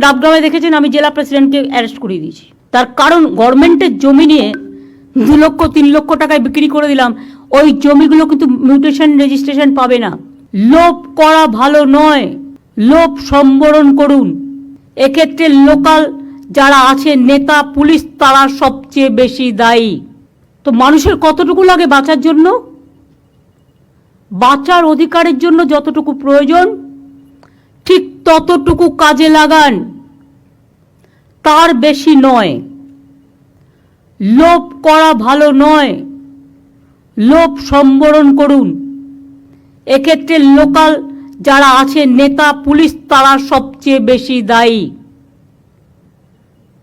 ডাবগ্রামে দেখেছেন, আমি জেলা প্রেসিডেন্টকে অ্যারেস্ট করিয়ে দিয়েছি। তার কারণ, গভর্নমেন্টের জমি নিয়ে দু লক্ষ, তিন লক্ষ টাকায় বিক্রি করে দিলাম। ওই জমিগুলো কিন্তু মিউটেশন রেজিস্ট্রেশন পাবে না। লোভ করা ভালো নয়। লোভ সম্বরণ করুন। এক্ষেত্রে লোকাল যারা আছে, নেতা, পুলিশ, তারা সবচেয়ে বেশি দায়ী। তো মানুষের কতটুকু লাগে বাঁচার জন্য? বাঁচার অধিকারের জন্য যতটুকু প্রয়োজন, ঠিক ততটুকু কাজে লাগান। তার বেশি নয়। লোভ করা ভালো নয়। লোভ সম্বরণ করুন। এক্ষেত্রে লোকাল যারা আছে, নেতা, পুলিশ, তারা সবচেয়ে বেশি দায়ী।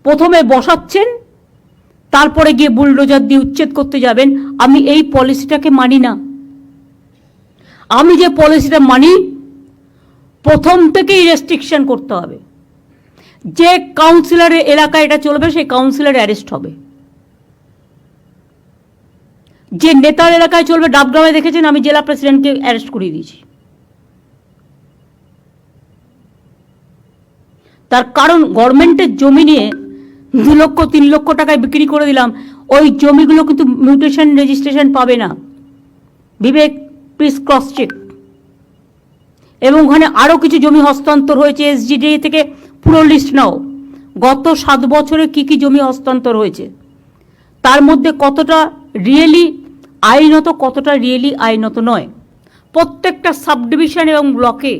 প্রথমে বসাচ্ছেন, তারপরে গিয়ে বুলডোজার দিয়ে উচ্ছেদ করতে যাবেন। আমি এই পলিসিটাকে মানি না। আমি যে পলিসিটা মানি প্রথম থেকেই রেস্ট্রিকশন করতে হবে। যে কাউন্সিলরের এলাকায় এটা চলবে, সেই কাউন্সিলর অ্যারেস্ট হবে। যে নেতার এলাকায় চলবে, ডাবগ্রামে দেখেছেন, আমি জেলা প্রেসিডেন্টকে অ্যারেস্ট করিয়ে দিয়েছি। তার কারণ, গভর্নমেন্টের জমি নিয়ে দু লক্ষ, তিন লক্ষ টাকায় বিক্রি করে দিলাম। ওই জমিগুলো কিন্তু মিউটেশন রেজিস্ট্রেশন পাবে না। বিবেক প্লিজ ক্রস চেক এবং ওখানে আরও কিছু জমি হস্তান্তর হয়েছে এসজিডি থেকে পুরো লিস্ট নাও। গত সাত বছরে কি কি জমি হস্তান্তর হয়েছে? তার মধ্যে কতটা রিয়েলি আইনত, কতটা রিয়েলি আইনত নয়। প্রত্যেকটা সাবডিভিশন এবং ব্লকে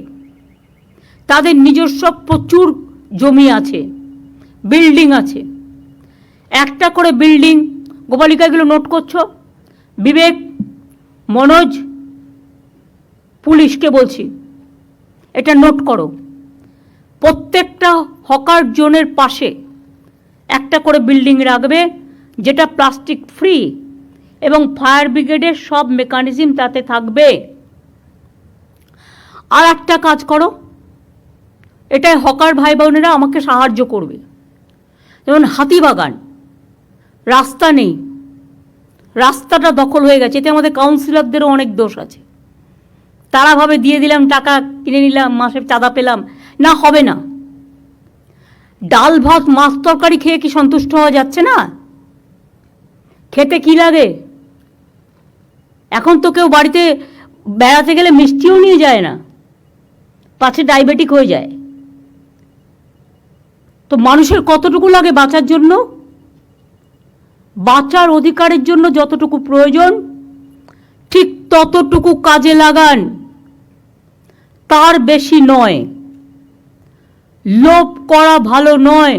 তাদের নিজস্ব প্রচুর জমি আছে বিল্ডিং আছে। একটা করে বিল্ডিং গোপালিকাগুলো নোট করছ? বিবেক, মনোজ, পুলিশকে বলছি। এটা নোট করো। প্রত্যেকটা হকার জোনের পাশে একটা করে বিল্ডিং রাখবে, যেটা প্লাস্টিক ফ্রি এবং ফায়ার ব্রিগেডের সব মেকানিজম তাতে থাকবে। আর একটা কাজ করো, এটাই হকার ভাই বোনেরা আমাকে সাহায্য করবে। যেমন হাতিবাগান রাস্তা নেই, রাস্তাটা দখল হয়ে গেছে, এতে আমাদের কাউন্সিলরদেরও অনেক দোষ আছে। তারা ভাবে দিয়ে দিলাম, টাকা কিনে নিলাম, মাসে চাঁদা পেলাম। না, হবে না। ডাল ভাত, মাছ তরকারি খেয়ে কি সন্তুষ্ট হওয়া যাচ্ছে না? খেতে কি লাগে? এখন তো কেউ বাড়িতে বেড়াতে গেলে মিষ্টিও নিয়ে যায় না। পাছে ডায়াবেটিক হয়ে যায়। তো মানুষের কতটুকু লাগে বাঁচার জন্য? বাঁচার অধিকারের জন্য যতটুকু প্রয়োজন, ঠিক ততটুকু কাজে লাগান। তার বেশি নয়। লোভ করা ভালো নয়।